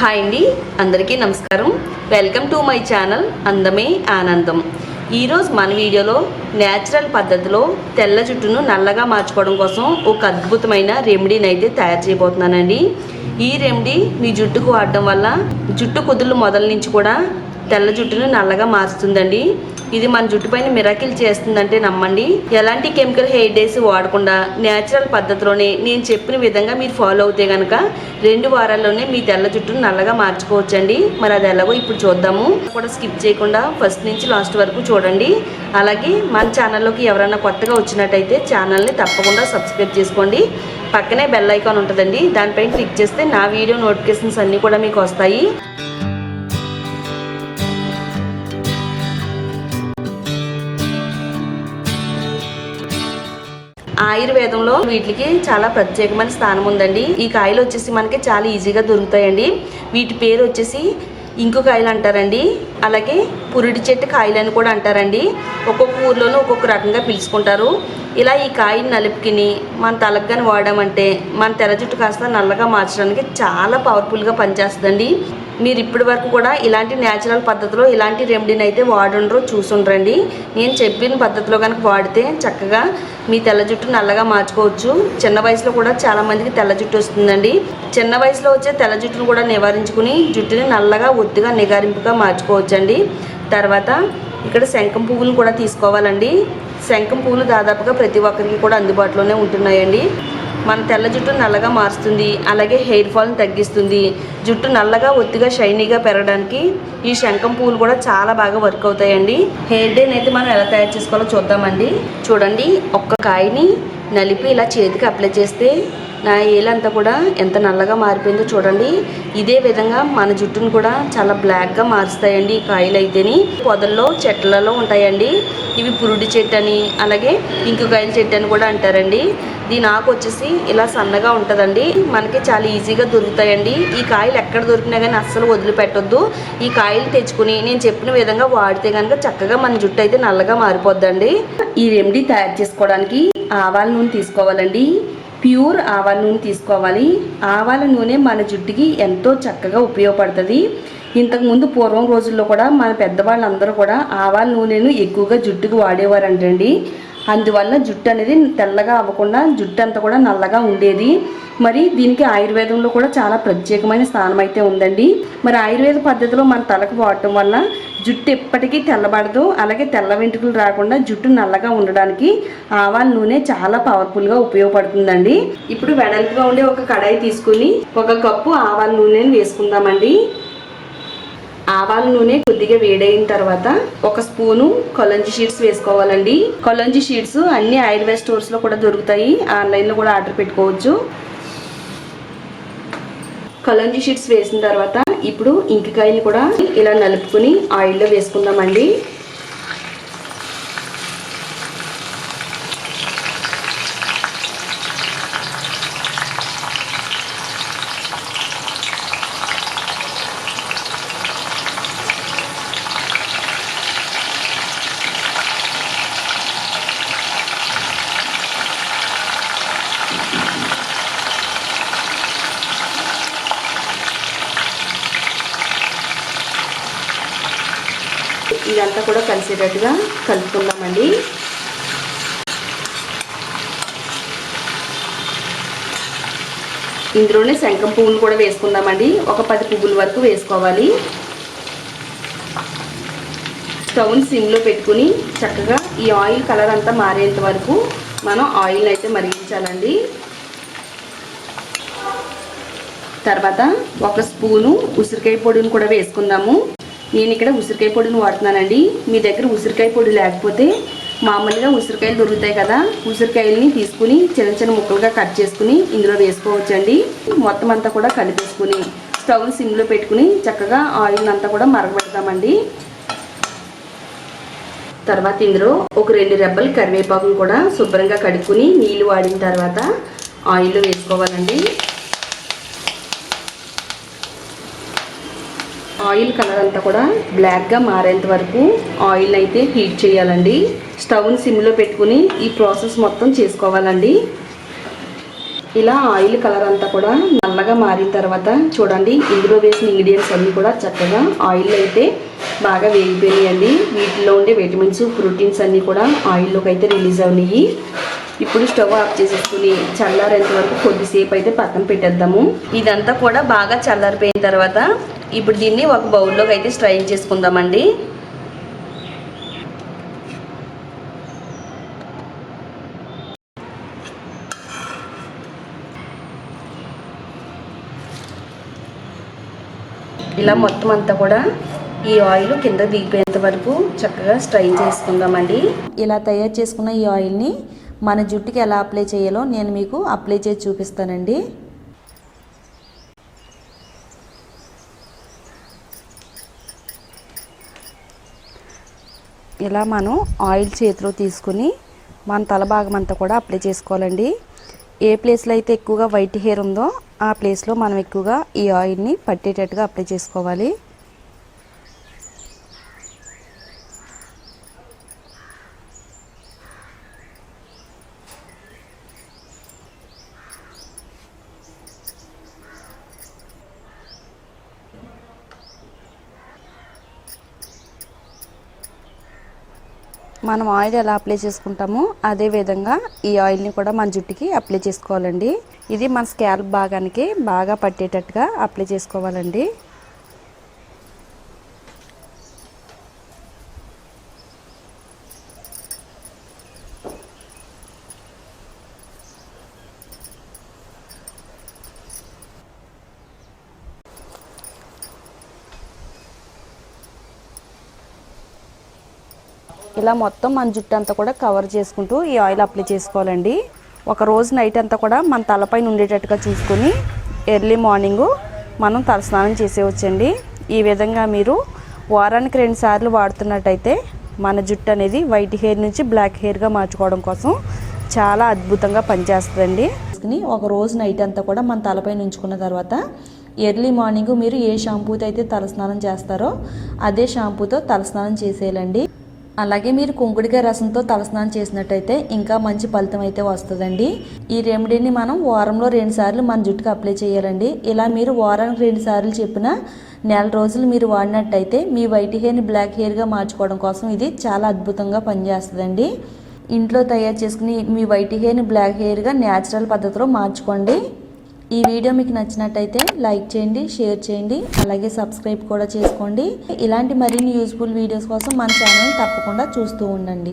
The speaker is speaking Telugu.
హాయ్ అండి అందరికీ నమస్కారం. వెల్కమ్ టు మై ఛానల్ అందమే ఆనందం. ఈరోజు మన వీడియోలో న్యాచురల్ పద్ధతిలో తెల్ల జుట్టును నల్లగా మార్చుకోవడం కోసం ఒక అద్భుతమైన రెమెడీని అయితే తయారు చేయబోతున్నానండి. ఈ రెమెడీ మీ జుట్టుకు వాడడం వల్ల జుట్టు కుదులు మొదల నుంచి కూడా తెల్ల జుట్టును నల్లగా మారుస్తుందండి. ఇది మన జుట్టు పైన మిరాకిల్ చేస్తుందంటే నమ్మండి. ఎలాంటి కెమికల్ హెయిర్ డేస్ వాడకుండా న్యాచురల్ పద్ధతిలోనే నేను చెప్పిన విధంగా మీరు ఫాలో అవుతే కనుక రెండు వారాల్లోనే మీ తెల్ల జుట్టును నల్లగా మార్చుకోవచ్చండి. మరి అది ఎలాగో ఇప్పుడు చూద్దాము. కూడా స్కిప్ చేయకుండా ఫస్ట్ నుంచి లాస్ట్ వరకు చూడండి. అలాగే మన ఛానల్లోకి ఎవరైనా కొత్తగా వచ్చినట్టయితే ఛానల్ని తప్పకుండా సబ్స్క్రైబ్ చేసుకోండి. పక్కనే బెల్ ఐకాన్ ఉంటుందండి. దానిపైన క్లిక్ చేస్తే నా వీడియో నోటిఫికేషన్స్ అన్నీ కూడా మీకు వస్తాయి. ఆయుర్వేదంలో వీటికి చాలా ప్రత్యేకమైన స్థానం ఉందండి. ఈ కాయలు వచ్చేసి మనకి చాలా ఈజీగా దొరుకుతాయండి. వీటి పేరు వచ్చేసి ఇంకు కాయలు అంటారండి. అలాగే పురిడి చెట్టు కాయలు అని కూడా అంటారండి. ఒక్కొక్క ఊర్లోనూ ఒక్కొక్క రకంగా పిలుచుకుంటారు. ఇలా ఈ కాయని నలుపుకిని మన తలకు కానీ అంటే మన తెల్ల జుట్టు కాస్త నల్లగా మార్చడానికి చాలా పవర్ఫుల్గా పనిచేస్తుందండి. మీరు ఇప్పటి వరకు కూడా ఇలాంటి న్యాచురల్ పద్ధతిలో ఇలాంటి రెమెడీని అయితే వాడుండ్రో చూసుండ్రండి. నేను చెప్పిన పద్ధతిలో కనుక వాడితే చక్కగా మీ తెల్ల జుట్టు నల్లగా మార్చుకోవచ్చు. చిన్న వయసులో కూడా చాలా మందికి తెల్ల జుట్టు వస్తుందండి. చిన్న వయసులో వచ్చే తెల్ల జుట్టును కూడా నివారించుకుని జుట్టుని నల్లగా ఒత్తిగా నిగారింపుగా మార్చుకోవచ్చండి. తర్వాత ఇక్కడ శంఖం పువ్వులు కూడా తీసుకోవాలండి. శంఖం పువ్వులు దాదాపుగా ప్రతి ఒక్కరికి కూడా అందుబాటులోనే ఉంటున్నాయండి. మన తెల్ల జుట్టు నల్లగా మారుస్తుంది. అలాగే హెయిర్ ఫాల్ని తగ్గిస్తుంది. జుట్టు నల్లగా ఒత్తిగా షైనీగా పెరగడానికి ఈ శంఖం పువ్వులు కూడా చాలా బాగా వర్క్ అవుతాయండి. హెయిర్ డేని అయితే మనం ఎలా తయారు చేసుకోవాలో చూద్దామండి. చూడండి ఒక్క కాయని నలిపి ఇలా చేతికి అప్లై చేస్తే నా ఏలంతా కూడా ఎంత నల్లగా మారిపోయిందో చూడండి. ఇదే విధంగా మన జుట్టును కూడా చాలా బ్లాక్గా మారుస్తాయండి ఈ కాయలు అయితేని పొదల్లో చెట్లలో ఉంటాయండి. ఇవి పురుడి చెట్టు అని అలాగే ఇంకుకాయల చెట్టు అని కూడా అంటారండి. దీని ఆకు వచ్చేసి ఇలా సన్నగా ఉంటుందండి. మనకి చాలా ఈజీగా దొరుకుతాయండి. ఈ కాయలు ఎక్కడ దొరికినా కానీ అస్సలు వదిలిపెట్టొద్దు. ఈ కాయలు తెచ్చుకుని నేను చెప్పిన విధంగా వాడితే కనుక చక్కగా మన జుట్టు అయితే నల్లగా మారిపోద్దండి. ఈ రెమెడీ తయారు చేసుకోవడానికి ఆవాల నూనె తీసుకోవాలండి. ప్యూర్ ఆవాల నూనె తీసుకోవాలి. ఆవాల నూనె మన జుట్టుకి ఎంతో చక్కగా ఉపయోగపడుతుంది. ఇంతకుముందు పూర్వం రోజుల్లో కూడా మన పెద్దవాళ్ళందరూ కూడా ఆవాల నూనెను ఎక్కువగా జుట్టుకు వాడేవారంటండి. అందువల్ల జుట్టు అనేది తెల్లగా అవ్వకుండా జుట్టు అంతా కూడా నల్లగా ఉండేది. మరి దీనికి ఆయుర్వేదంలో కూడా చాలా ప్రత్యేకమైన స్థానం అయితే ఉందండి. మరి ఆయుర్వేద పద్ధతిలో మన తలకు వాడటం వల్ల జుట్టు ఎప్పటికీ తెల్లబడదు. అలాగే తెల్ల వెంట్రుకలు రాకుండా జుట్టు నల్లగా ఉండడానికి ఆవాల నూనె చాలా పవర్ఫుల్గా ఉపయోగపడుతుందండి. ఇప్పుడు వెడల్పుగా ఉండే ఒక కడాయి తీసుకుని ఒక కప్పు ఆవాల నూనెని వేసుకుందామండి. ఆవాల నూనె కొద్దిగా వేడైన తర్వాత ఒక స్పూను కొలంజి షీట్స్ వేసుకోవాలండి. కొలంజి షీట్స్ అన్ని ఆయుర్వేద స్టోర్స్లో కూడా దొరుకుతాయి. ఆన్లైన్లో కూడా ఆర్డర్ పెట్టుకోవచ్చు. కలంజి షీట్స్ వేసిన తర్వాత ఇప్పుడు ఇంకికాయలు కూడా ఇలా నలుపుకుని ఆయిల్లో వేసుకుందామండి. ఇదంతా కూడా కలిసేటట్టుగా కలుపుకుందామండి. ఇందులోనే శంఖం పువ్వులు కూడా వేసుకుందామండి. ఒక పది పువ్వుల వరకు వేసుకోవాలి. స్టవ్ని సిమ్లో పెట్టుకుని చక్కగా ఈ ఆయిల్ కలర్ అంతా మారేంత వరకు మనం ఆయిల్ అయితే మరిగించాలండి. తర్వాత ఒక స్పూను ఉసిరికాయ పొడిని కూడా వేసుకుందాము. నేను ఇక్కడ ఉసిరికాయ పొడిని వాడుతున్నానండి. మీ దగ్గర ఉసిరికాయ పొడి లేకపోతే మామూలుగా ఉసిరికాయలు దొరుకుతాయి కదా. ఉసిరికాయలని తీసుకుని చిన్న చిన్న ముక్కలుగా కట్ చేసుకుని ఇందులో వేసుకోవచ్చండి. మొత్తం అంతా కూడా కలిపేసుకుని స్టవ్ సిమ్లో పెట్టుకుని చక్కగా ఆయిల్ అంతా కూడా మరగబెడతామండి. తర్వాత ఇందులో ఒక రెండు రెబ్బలు కరివేపాకును కూడా శుభ్రంగా కడుక్కుని నీళ్ళు వాడిన తర్వాత ఆయిల్లో వేసుకోవాలండి. ఆయిల్ కలర్ అంతా కూడా బ్లాక్గా మారేంత వరకు ఆయిల్ అయితే హీట్ చేయాలండి. స్టవ్ని సిమ్లో పెట్టుకుని ఈ ప్రాసెస్ మొత్తం చేసుకోవాలండి. ఇలా ఆయిల్ కలర్ అంతా కూడా నల్లగా మారిన తర్వాత చూడండి ఇందులో వేసిన ఇంగ్రీడియంట్స్ అన్నీ కూడా చక్కగా ఆయిల్ అయితే బాగా వేగిపోయినాయండి. వీటిలో ఉండే విటమిన్స్ ప్రోటీన్స్ అన్నీ కూడా ఆయిల్లోకి అయితే రిలీజ్ అవునాయి ఇప్పుడు స్టవ్ ఆఫ్ చేసేసుకుని చల్లారేంత వరకు కొద్దిసేపు అయితే పక్కన పెట్టేద్దాము. ఇదంతా కూడా బాగా చల్లారిపోయిన తర్వాత ఇప్పుడు దీన్ని ఒక బౌల్లోకి అయితే స్ట్రైన్ చేసుకుందామండి. ఇలా మొత్తం అంతా కూడా ఈ ఆయిల్ కింద దిగిపోయేంత వరకు చక్కగా స్ట్రైన్ చేసుకుందామండి. ఇలా తయారు చేసుకున్న ఈ ఆయిల్ని మన జుట్టుకి ఎలా అప్లై చేయాలో నేను మీకు అప్లై చేసి చూపిస్తానండి. ఇలా మనం ఆయిల్ చేతిలో తీసుకుని మన తల భాగం అంతా కూడా అప్లై చేసుకోవాలండి. ఏ ప్లేస్లో అయితే ఎక్కువగా వైట్ హెయిర్ ఉందో ఆ ప్లేస్లో మనం ఎక్కువగా ఈ ఆయిల్ని పట్టేటట్టుగా అప్లై చేసుకోవాలి. మనం ఆయిల్ ఎలా అప్లై చేసుకుంటామో అదే విధంగా ఈ ఆయిల్ని కూడా మన జుట్టుకి అప్లై చేసుకోవాలండి. ఇది మన స్కాల్ప్ భాగానికి బాగా పట్టేటట్టుగా అప్లై చేసుకోవాలండి. ఇలా మొత్తం మన జుట్టు అంతా కూడా కవర్ చేసుకుంటూ ఈ ఆయిల్ అప్లై చేసుకోవాలండి. ఒక రోజు నైట్ అంతా కూడా మన తలపైన ఉండేటట్టుగా చూసుకొని ఎర్లీ మార్నింగు మనం తలస్నానం చేసేవచ్చండి. ఈ విధంగా మీరు వారానికి రెండు సార్లు వాడుతున్నట్టయితే మన జుట్టు అనేది వైట్ హెయిర్ నుంచి బ్లాక్ హెయిర్గా మార్చుకోవడం కోసం చాలా అద్భుతంగా పనిచేస్తుందండి. ఒక రోజు నైట్ అంతా కూడా మన తలపైన ఉంచుకున్న తర్వాత ఎర్లీ మార్నింగ్ మీరు ఏ షాంపూతో అయితే తలస్నానం చేస్తారో అదే షాంపూతో తలస్నానం చేసేయాలండి. అలాగే మీరు కుంకుడికాయ రసంతో తలస్నానం చేసినట్టయితే ఇంకా మంచి ఫలితం అయితే వస్తుందండి. ఈ రెమెడీని మనం వారంలో రెండు సార్లు మన జుట్టుకు అప్లై చేయాలండి. ఇలా మీరు వారానికి రెండు సార్లు చెప్పిన నెల రోజులు మీరు వాడినట్టయితే మీ వైట్ హెయిర్ని బ్లాక్ హెయిర్గా మార్చుకోవడం కోసం ఇది చాలా అద్భుతంగా పనిచేస్తుందండి. ఇంట్లో తయారు చేసుకుని మీ వైట్ హెయిర్ని బ్లాక్ హెయిర్గా న్యాచురల్ పద్ధతిలో మార్చుకోండి. ఈ వీడియో మీకు నచ్చినట్టయితే లైక్ చేయండి షేర్ చేయండి అలాగే సబ్స్క్రైబ్ కూడా చేసుకోండి. ఇలాంటి మరిన్ని యూస్ఫుల్ వీడియోస్ కోసం మన ఛానల్ తప్పకుండా చూస్తూ ఉండండి.